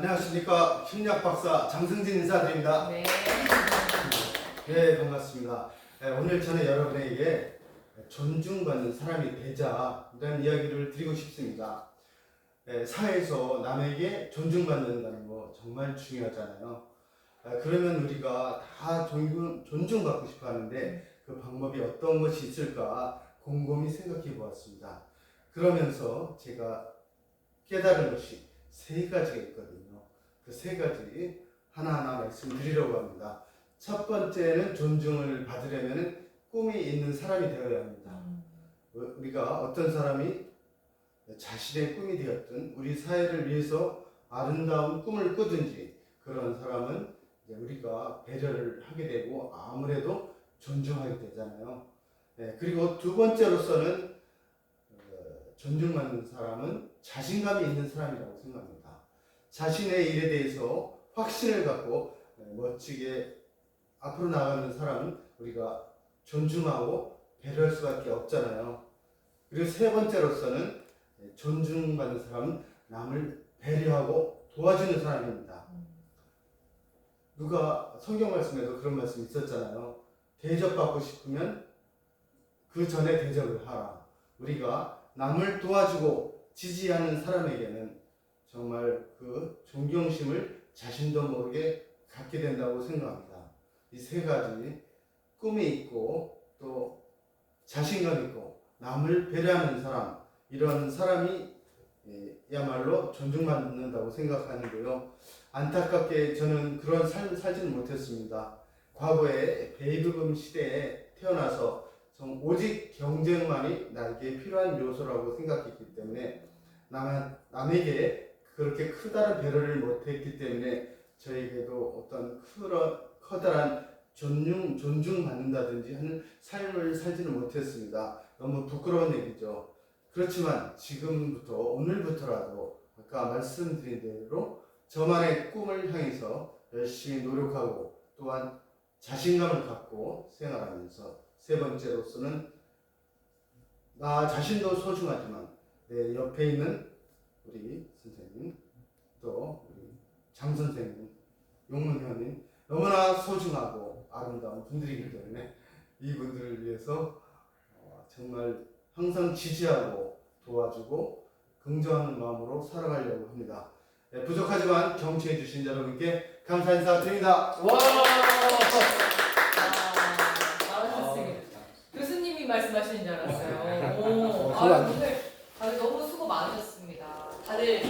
안녕하십니까 심리학 박사 장승진 인사드립니다. 네. 네 반갑습니다. 네, 오늘 저는 여러분에게 존중받는 사람이 되자라는 이야기를 드리고 싶습니다. 네, 사회에서 남에게 존중받는다는 거 정말 중요하잖아요. 아, 그러면 우리가 다 존중, 존중받고 싶어 하는데 그 방법이 어떤 것이 있을까 곰곰이 생각해 보았습니다. 그러면서 제가 깨달은 것이 세 가지가 있거든요. 그 세 가지 하나하나 말씀드리려고 합니다. 첫 번째는 존중을 받으려면 꿈이 있는 사람이 되어야 합니다. 음. 우리가 어떤 사람이 자신의 꿈이 되었든 우리 사회를 위해서 아름다운 꿈을 꾸든지 그런 사람은 우리가 배려를 하게 되고 아무래도 존중하게 되잖아요. 네, 그리고 두 번째로서는 어, 존중받는 사람은 자신감이 있는 사람이라고 생각합니다. 자신의 일에 대해서 확신을 갖고 네, 멋지게 앞으로 나가는 사람은 우리가 존중하고 배려할 수밖에 없잖아요. 그리고 세 번째로서는 존중받는 사람은 남을 배려하고 도와주는 사람입니다. 누가 성경 말씀에도 그런 말씀이 있었잖아요. 대접받고 싶으면 그 전에 대접을 하라. 우리가 남을 도와주고 지지하는 사람에게는 정말 그 존경심을 자신도 모르게 갖게 된다고 생각합니다. 이 세 가지 꿈이 있고 또 자신감 있고 남을 배려하는 사람 이런 사람이 예, 야말로 존중받는다고 생각하는데요. 안타깝게 저는 그런 삶을 살지는 못했습니다. 과거에 베이비붐 시대에 태어나서 정- 오직 경쟁만이 나에게 필요한 요소라고 생각했기 때문에 남, 남에게 그렇게 크다란 배려를 못했기 때문에 저에게도 어떤 크러, 커다란 존중, 존중받는다든지 하는 삶을 살지는 못했습니다. 너무 부끄러운 얘기죠. 그렇지만 지금부터 오늘부터라도 아까 말씀드린 대로 저만의 꿈을 향해서 열심히 노력하고 또한 자신감을 갖고 생활하면서 세 번째로서는 나 자신도 소중하지만 내 옆에 있는 우리 선생님 또 우리 장 선생님 용문 회원님 너무나 소중하고 아름다운 분들이기 때문에 이분들을 위해서 어, 정말 항상 지지하고 도와주고 긍정하는 마음으로 살아가려고 합니다. 네, 부족하지만 경청해 주신 여러분께 감사 인사 드립니다. 와. 아. 교수님이 말씀하시는 줄 알았어요. 오, 그건 아, 안 오늘 다들 너무 수고 많으셨습니다. 凯丽